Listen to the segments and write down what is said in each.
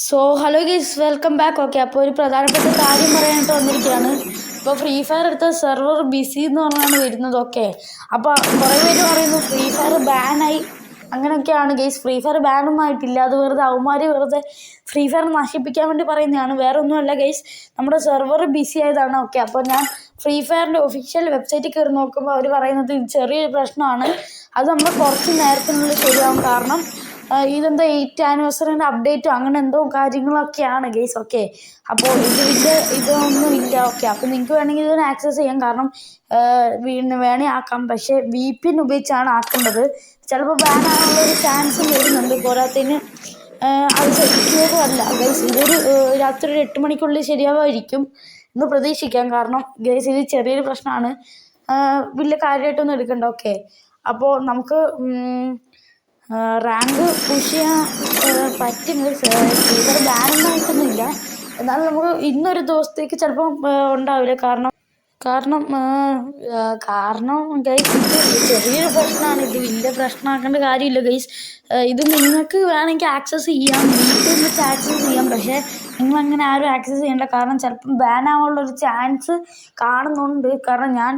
So hello guys welcome back okay അപ്പോൾ ഒരു പ്രധാനപ്പെട്ട കാര്യം പറയാനായിട്ട് വന്നിരിക്കുകയാണ്. ഇപ്പോൾ ഫ്രീ ഫയർ എടുത്ത സെർവർ ബിസി എന്ന് പറഞ്ഞാണ് വരുന്നത്. ഓക്കെ അപ്പോൾ കുറേ പേര് പറയുന്നു ഫ്രീ ഫയർ ബാനായി അങ്ങനെയൊക്കെയാണ് ഗെയ്സ് ഫ്രീ ഫയർ ബാനൊന്നും ആയിട്ടില്ല. അത് വെറുതെ അവന്മാർ വെറുതെ ഫ്രീ ഫയർ നശിപ്പിക്കാൻ വേണ്ടി പറയുന്നതാണ്. വേറെ ഒന്നുമല്ല ഗെയ്സ് നമ്മുടെ സെർവർ ബിസി ആയതാണ്. ഓക്കെ അപ്പോൾ ഞാൻ ഫ്രീ ഫയറിന്റെ ഒഫീഷ്യൽ വെബ്സൈറ്റിൽ കയറി നോക്കുമ്പോൾ അവർ പറയുന്നത് ചെറിയൊരു പ്രശ്നമാണ്. അത് നമ്മൾ കുറച്ച് നേരത്തിനുള്ളിൽ ശരിയാവും. കാരണം ഇതെന്താ എയ്റ്റ് ആനിവേഴ്സറിന്റെ അപ്ഡേറ്റോ അങ്ങനെ എന്തോ കാര്യങ്ങളൊക്കെയാണ് ഗെയ്സ് ഓക്കെ അപ്പോൾ ഇത് വലിയ ഇതൊന്നും ഇല്ല. ഓക്കെ അപ്പോൾ നിങ്ങൾക്ക് വേണമെങ്കിൽ ഇതിന് ആക്സസ് ചെയ്യാം. കാരണം വീണ് ആക്കാം. പക്ഷേ വി പി എൻ ഉപയോഗിച്ചാണ് ആക്കേണ്ടത്. ചിലപ്പോൾ ബാൻ ആകാനുള്ള ഒരു ചാൻസും വരുന്നുണ്ട്. പോരാത്തതിന് അത് ശരിക്കുമല്ല ഗൈസ് ഇതൊരു രാത്രി ഒരു എട്ട് മണിക്കുള്ളിൽ ശരിയാവായിരിക്കും എന്ന് പ്രതീക്ഷിക്കാം. കാരണം ഗൈസ് ഇത് ചെറിയൊരു പ്രശ്നമാണ്. വലിയ കാര്യമായിട്ടൊന്നും എടുക്കണ്ട. ഓക്കെ അപ്പോൾ നമുക്ക് റാങ്ക് പുഷ് ചെയ്യാൻ പറ്റും സീസർ ബാനൊന്നും ആയിട്ടൊന്നുമില്ല എന്നാലും നമുക്ക് ഇന്നൊരു ദിവസത്തേക്ക് ചിലപ്പം ഉണ്ടാവില്ല. കാരണം കാരണം കാരണം ഗൈസ് ഇത് ചെറിയൊരു പ്രശ്നമാണ്. ഇത് വലിയ പ്രശ്നമാക്കേണ്ട കാര്യമില്ല ഗൈസ് ഇത് നിങ്ങൾക്ക് വേണമെങ്കിൽ ആക്സസ് ചെയ്യാം. വീട്ടിൽ വെച്ച് ആക്സസ് ചെയ്യാം. പക്ഷേ നിങ്ങൾ അങ്ങനെ ആരും ആക്സസ് ചെയ്യേണ്ട. കാരണം ചിലപ്പം ബാൻ ആവാനുള്ള ഒരു ചാൻസ് കാണുന്നുണ്ട്. കാരണം ഞാൻ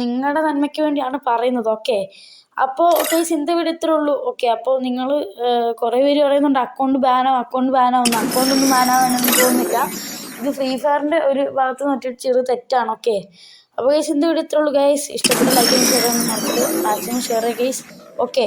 നിങ്ങളുടെ നന്മയ്ക്ക് വേണ്ടിയാണ് പറയുന്നത്. ഓക്കെ അപ്പോൾ ഗൈസ് എന്ത് വിടത്തുള്ളൂ ഓക്കെ അപ്പോൾ നിങ്ങൾ കുറേ പേര് പറയുന്നുണ്ട് അക്കൗണ്ട് ബാനോ അക്കൗണ്ട് ബാനാവും അക്കൗണ്ട് ഒന്നും ബാനാവാനൊന്നും തോന്നുന്നില്ല. ഇത് ഫ്രീ ഫയറിന്റെ ഒരു ഭാഗത്ത് നിന്നിട്ട് ചെറു തെറ്റാണ് ഓക്കെ. അപ്പോൾ ഗൈസ് എന്ത് വിടത്തുള്ളൂ ഗൈസ് ഇഷ്ടപ്പെട്ട like share maximum share guys okay.